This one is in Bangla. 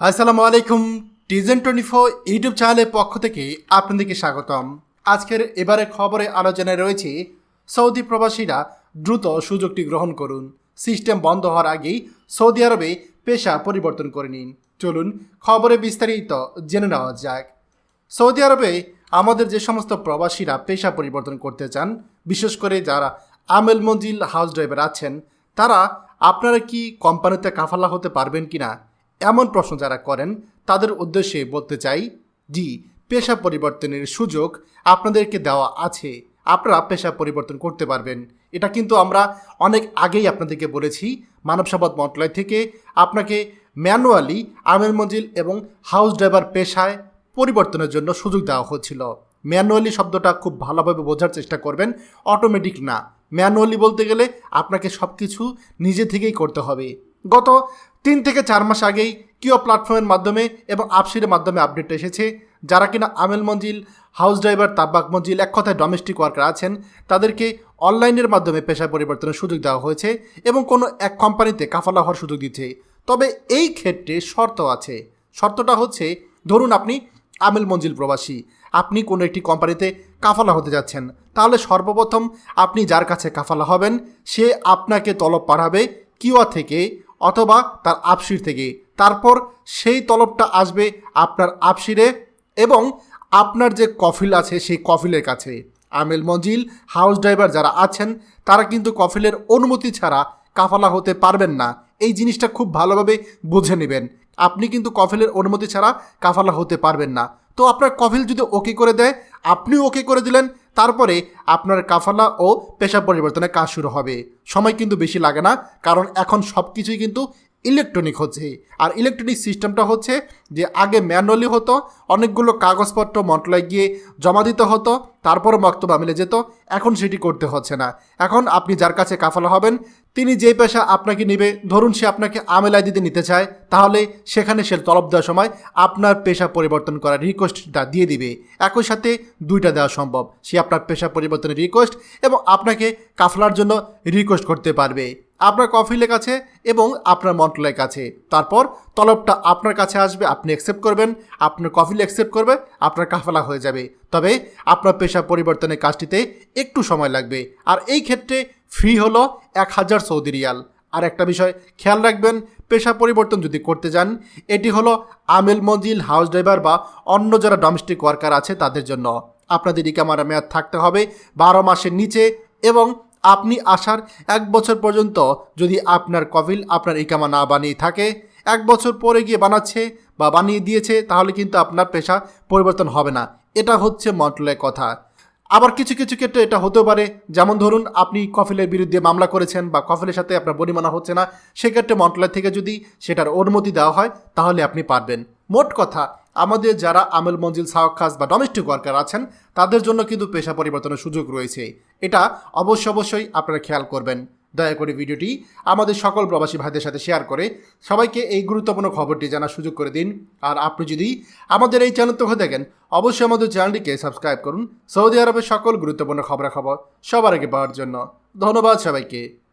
আসসালামু আলাইকুম, টিজেন টোয়েন্টি ফোর ইউটিউব চ্যানেলের পক্ষ থেকে আপনাদেরকে স্বাগতম। আজকের এবারে খবরে আলোচনায় রয়েছে, সৌদি প্রবাসীরা দ্রুত সুযোগটি গ্রহণ করুন। সিস্টেম বন্ধ হওয়ার আগেই সৌদি আরবে পেশা পরিবর্তন করে নিন। চলুন খবরে বিস্তারিত জেনে নেওয়া যাক। সৌদি আরবে আমাদের যে সমস্ত প্রবাসীরা পেশা পরিবর্তন করতে চান, বিশেষ করে যারা আমেল মঞ্জিল হাউস ড্রাইভার আছেন, তারা আপনারা কি কোম্পানিতে কাফালা হতে পারবেন কি না এমন প্রশ্ন যারা করেন, তাদের উদ্দেশ্যে বলতে চাই, জি, পেশা পরিবর্তনের সুযোগ আপনাদেরকে দেওয়া আছে। আপনারা পেশা পরিবর্তন করতে পারবেন। এটা কিন্তু আমরা অনেক আগেই আপনাদেরকে বলেছি, মানব সম্পদ মন্ত্রণালয় থেকে আপনাকে ম্যানুয়ালি আমের মঞ্জিল এবং হাউস ড্রাইভার পেশায় পরিবর্তনের জন্য সুযোগ দেওয়া হচ্ছিল। ম্যানুয়ালি শব্দটা খুব ভালোভাবে বোঝার চেষ্টা করবেন, অটোমেটিক না। ম্যানুয়ালি বলতে গেলে আপনাকে সব কিছু নিজে থেকেই করতে হবে। গত তিন থেকে চার মাস আগেই কিও প্ল্যাটফর্মের মাধ্যমে এবং আপসির মাধ্যমে আপডেট এসেছে। যারা কিনা আমেল মঞ্জিল, হাউস ড্রাইভার তাব্বাক মঞ্জিল এক কথায় ডোমেস্টিক ওয়ার্কার আছেন, তাদেরকে অনলাইনের মাধ্যমে পেশা পরিবর্তনের সুযোগ দেওয়া হয়েছে এবং কোনো এক কোম্পানিতে কাফালা হওয়ার সুযোগ দিচ্ছে। তবে এই ক্ষেত্রে শর্ত আছে। শর্তটা হচ্ছে, ধরুন আপনি আমেল মঞ্জিল প্রবাসী, আপনি কোনো একটি কোম্পানিতে কাফালা হতে যাচ্ছেন। তাহলে সর্বপ্রথম আপনি যার কাছে কাফালা হবেন, সে আপনাকে তলব পাঠাবে কিওয়া থেকে অথবা তার আপসির থেকে। তারপর সেই তলবটা আসবে আপনার আপসিরে এবং আপনার যে কফিল আছে সেই কফিলের কাছে। আমেল মঞ্জিল, হাউস ড্রাইভার যারা আছেন, তারা কিন্তু কফিলের অনুমতি ছাড়া কাফালা হতে পারবেন না। এই জিনিসটা খুব ভালোভাবে বুঝে নেবেন। আপনি কিন্তু কফিলের অনুমতি ছাড়া কাফালা হতে পারবেন না। তো আপনার কফিল যদি ওকে করে দেয়, আপনিও ওকে করে দিলেন তারপরে আপনার কাফালা ও পেশা পরিবর্তনের কাজ শুরু হবে। সময় কিন্তু বেশি লাগে না, কারণ এখন সব কিছুই কিন্তু ইলেকট্রনিক হচ্ছে। আর ইলেকট্রনিক সিস্টেমটা হচ্ছে যে আগে ম্যানুয়ালি হতো, অনেকগুলো কাগজপত্র মন্ত্রণালয়ে গিয়ে জমা দিতে হতো তারপরে বক্তব্য মিলে যেত, এখন সেটি করতে হচ্ছে না। এখন আপনি যার কাছে কাফালা হবেন, তিনি যে পেশা আপনাকে নেবে, ধরুন সে আপনাকে আমেলায় আইডিতে নিতে চায়, তাহলে সেখানে সে তলব দেওয়ার সময় আপনার পেশা পরিবর্তন করার রিকোয়েস্টটা দিয়ে দিবে। একই সাথে দুইটা দেওয়া সম্ভব, সে আপনার পেশা পরিবর্তনের রিকোয়েস্ট এবং আপনাকে কাফলার জন্য রিকোয়েস্ট করতে পারবে। আপনার কফিলের কাছে এবং আপনার মন্ত্রণালয়ের কাছে তারপর তলবটা আপনার কাছে আসবে, আপনি অ্যাকসেপ্ট করবেন, আপনার কফিল অ্যাকসেপ্ট করবে, আপনার কাফেলা হয়ে যাবে। তবে আপনার পেশা পরিবর্তনের কাজটিতে একটু সময় লাগবে। আর এই ক্ষেত্রে ফি হলো এক হাজার সৌদি রিয়াল। আর একটা বিষয়, খেয়াল রাখবেন, পেশা পরিবর্তন যদি করতে যান, এটি হলো আমেল মঞ্জিল, হাউস ড্রাইভার বা অন্য যারা ডোমেস্টিক ওয়ার্কার আছে তাদের জন্য। আপনাদের ইকামারা মেয়াদ থাকতে হবে বারো মাসের নিচে এবং আপনি আসার এক বছর পর্যন্ত যদি আপনার কফিল আপনার ইকামা না বানিয়ে থাকে, এক বছর পরে গিয়ে বানাচ্ছে বা বানিয়ে দিয়েছে, তাহলে কিন্তু আপনার পেশা পরিবর্তন হবে না। এটা হচ্ছে মন্ত্রণালয়ের কথা। আবার কিছু কিছু ক্ষেত্রে এটা হতে পারে। যেমন ধরুন, আপনি কফিলের বিরুদ্ধে মামলা করেছেন বা কফিলের সাথে আপনার বনিমানা হচ্ছে না, সেক্ষেত্রে মন্ত্রণালয় থেকে যদি সেটার অনুমতি দেওয়া হয়, তাহলে আপনি পারবেন। মোট কথা আমাদের যারা আমেল মঞ্জিল সাহখাস বা ডোমেস্টিক ওয়ার্কার আছেন, তাদের জন্য কিন্তু পেশা পরিবর্তনের সুযোগ রয়েছে। এটা অবশ্য অবশ্যই আপনারা খেয়াল করবেন। দয়া করে ভিডিওটি আমাদের সকল প্রবাসী ভাইদের সাথে শেয়ার করে সবাইকে এই গুরুত্বপূর্ণ খবরটি জানার সুযোগ করে দিন। আর আপনি যদি আমাদের এই চ্যানেল থেকে দেখেন, অবশ্যই আমাদের চ্যানেলটিকে সাবস্ক্রাইব করুন। সৌদি আরবের সকল গুরুত্বপূর্ণ খবরাখবর সবার আগে পাওয়ার জন্য। ধন্যবাদ সবাইকে।